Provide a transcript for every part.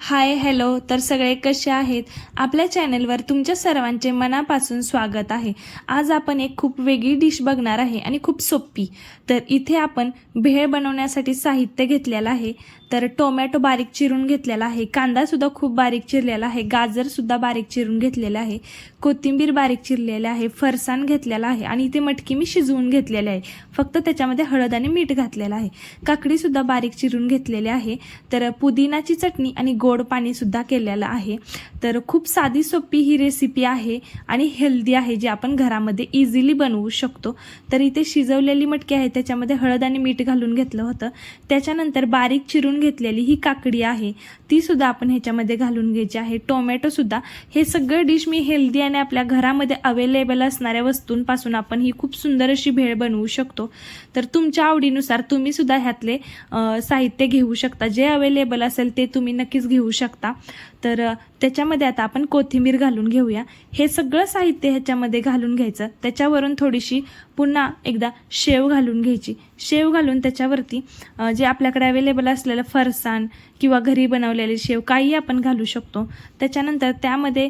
Hi hello. तर सगळे कसे आहेत? आपल्या चॅनलवर तुमच्या सर्वांचे मनापासून स्वागत आहे. आज आपण एक खूप वेगळी डिश बघणार आहे आणि खूप सोपी. तर इथे आपण भेळ बनवण्यासाठी साहित्य घेतलेलं आहे. तर टोमॅटो बारीक चिरून घेतलेला आहे. कांदासुद्धा खूप बारीक चिरलेला आहे. गाजरसुद्धा बारीक चिरून घेतलेला आहे. कोथिंबीर बारीक चिरलेली आहे. फरसाण घेतलेला आहे आणि इथे मटकी मी शिजवून घेतलेली आहे. फक्त त्याच्यामध्ये हळद आणि मीठ घातलेलं आहे. काकडीसुद्धा बारीक चिरून घेतलेली आहे. तर पुदिनाची चटणी आणि गोड पाणीसुद्धा केलेलं आहे. तर खूप साधी सोपी ही रेसिपी आहे आणि हेल्दी आहे जी आपण घरामध्ये इझिली बनवू शकतो. तर इथे शिजवलेली मटकी आहे. त्याच्यामध्ये हळद आणि मीठ घालून घेतलं होतं. त्याच्यानंतर बारीक चिरून घेतलेली ही काकडी आहे ती सुद्धा आपण ह्याच्यामध्ये घालून घ्यायची आहे. टोमॅटो सुद्धा हे सगळं डिश मी हेल्दी आणि आपल्या घरामध्ये अवेलेबल असणाऱ्या वस्तूंपासून आपण ही खूप सुंदर अशी भेळ बनवू शकतो. तर तुमच्या आवडीनुसार तुम्ही सुद्धा ह्यातले साहित्य घेऊ शकता. जे अवेलेबल असेल ते तुम्ही नक्कीच घेऊ शकता. तर त्याच्यामध्ये आता आपण कोथिंबीर घालून घेऊया. हे सगळं साहित्य ह्याच्यामध्ये घालून घ्यायचं. त्याच्यावरून थोडीशी पुन्हा एकदा शेव घालून घ्यायची. शेव घालून त्याच्यावरती जे आपल्याकडे अवेलेबल असलेलं फरसाण किंवा घरी बनवलेले शेव काही आपण घालू शकतो. त्याच्यानंतर त्यामध्ये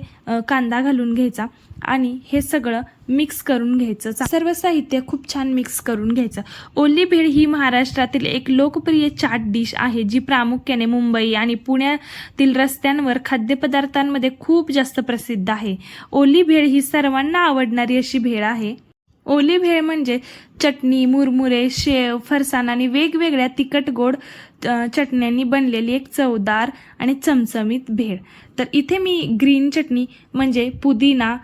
कांदा घालून घ्यायचा आणि हे सगळं मिक्स करून घ्यायचं. सर्व साहित्य खूप छान मिक्स करून घ्यायचं. ओली भेळ ही महाराष्ट्रातील एक लोकप्रिय चाट डिश आहे जी प्रामुख्याने मुंबई आणि पुण्यातील रस्त्यांवर खाद्यपदार्थांमध्ये खूप जास्त प्रसिद्ध आहे. ओली भेळ ही सर्वांना आवडणारी अशी भेळ आहे. ओली भेळ म्हणजे चटणी मुरमुरे शेव फरसाण आणि वेगवेगळ्या तिखट गोड चटण्यांनी बनलेली एक चवदार आणि चमचमीत भेळ. तर इथे मी ग्रीन चटणी म्हणजे पुदिना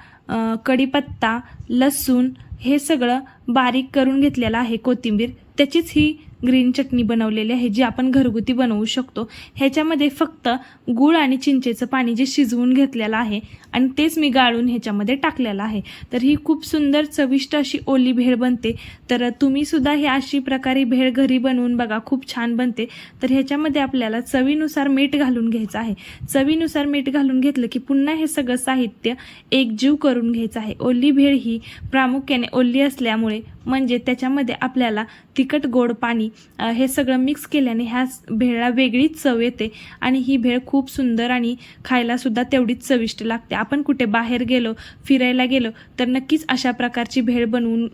कढीपत्ता लसूण हे सगळं बारीक करून घेतलेलं आहे कोथिंबीर. त्याचीच ही ग्रीन चटणी बनवलेली आहे जी आपण घरगुती बनवू शकतो. ह्याच्यामध्ये फक्त गूळ आणि चिंचेचं पाणी जे शिजवून घेतलेलं आहे आणि तेच मी गाळून ह्याच्यामध्ये टाकलेलं आहे. तर ही खूप सुंदर चविष्ट अशी ओली भेळ बनते. तर तुम्ही सुद्धा अशी प्रकारे भेळ घरी बनवून बघा खूप छान बनते. तर ह्याच्यामध्ये आपल्याला चवीनुसार मीठ घालून घ्यायचं आहे. चवीनुसार मीठ घालून घेतलं की पुन्हा हे सगळं साहित्य एकजीव करून घ्यायचं आहे. ओली भेळ ही प्रामुख्याने ओली असल्यामुळे म्हणजे त्याच्यामध्ये आपल्याला तिखट गोड पाणी हे सगळं मिक्स केल्याने ह्या भेळला वेगळीच चव येते आणि ही भेळ खूप सुंदर आणि खायलासुद्धा तेवढीच चविष्ट लागते. आपण कुठे बाहेर गेलो फिरायला गेलो तर नक्कीच अशा प्रकारची भेळ बनवून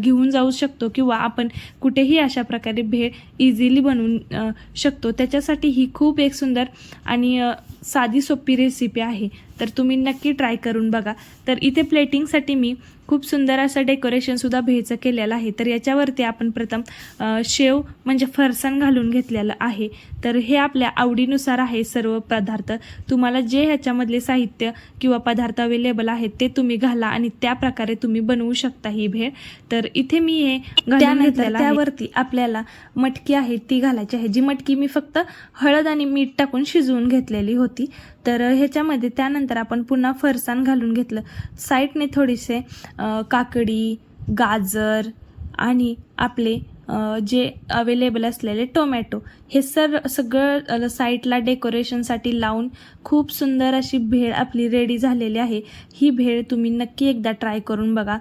घेऊन जाऊ शकतो किंवा आपण कुठेही अशा प्रकारे भेळ इझिली बनवून शकतो. त्याच्यासाठी ही खूप एक सुंदर आणि साधी सोपी रेसिपी आहे. तर तुम्ही नक्की ट्राय करून बघा. तर इथे प्लेटिंगसाठी मी खूप सुंदर असं डेकोरेशनसुद्धा भेळचं केलेलं आहे. तर याच्यावरती आपण प्रथम शेव म्हणजे फरसाण घालून घेतलेलं आहे. तर हे आपल्या आवडीनुसार आहे सर्व पदार्थ. तुम्हाला जे ह्याच्यामधले साहित्य किंवा पदार्थ अवेलेबल आहेत ते तुम्ही घाला आणि त्या प्रकारे तुम्ही बनवू शकता ही भेळ. तर इथे मी हे घालून. त्यावरती आपल्याला मटकी आहे ती घालायची आहे. जी मटकी मी फक्त हळद आणि मीठ टाकून शिजवून घेतलेली होती. तर ह्याच्यामध्ये त्यानंतर आपण पुन्हा फरसाण घालून घेतलं. साईडने थोडेसे काकडी गाजर आणि आपले जे अवेलेबल असलेले टोमॅटो हे सर सगळं साईटला साईडला डेकोरेशनसाठी लावून खूप सुंदर अशी भेळ आपली रेडी झालेली आहे. ही भेळ तुम्ही नक्की एकदा ट्राय करून बघा.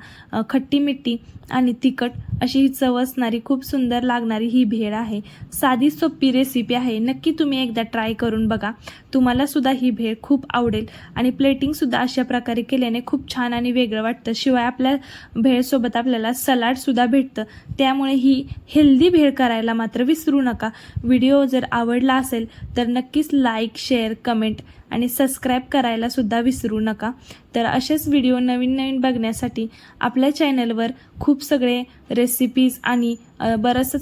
खट्टी मिठी आणि तिखट अशी ही चव असणारी खूप सुंदर लागणारी ही भेळ आहे. साधी सोपी रेसिपी आहे. नक्की तुम्ही एकदा ट्राय करून बघा. तुम्हाला सुद्धा ही भेळ खूप आवडेल. आणि प्लेटिंगसुद्धा अशा प्रकारे केल्याने खूप छान आणि वेगळं वाटतं. शिवाय आपल्या भेळसोबत आपल्याला सलाडसुद्धा भेटतं. त्यामुळे ही हेल्दी भेळ करायला मात्र विसरू नका. व्हिडिओ जर आवडला असेल तर नक्कीच लाईक शेअर कमेंट आणि सबस्क्राईब करायला सुद्धा विसरू नका. तर असेच व्हिडिओ नवीन नवीन बघण्यासाठी आपल्या चॅनलवर खूप सगळे रेसिपीज आणि अ,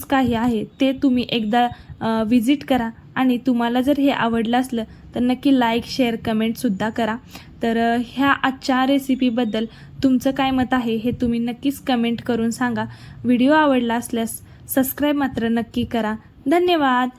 काही आहे. ते तुम्ही एकदा विजिट करा आणि तुम्हाला जर हे आवडलं असलं तर नक्की लाईक शेअर कमेंटसुद्धा करा. तर ह्या आजच्या रेसिपीबद्दल तुमचं काय मत आहे हे तुम्ही नक्कीच कमेंट करून सांगा. व्हिडिओ आवडला असल्यास सबस्क्राईब मात्र नक्की करा. धन्यवाद!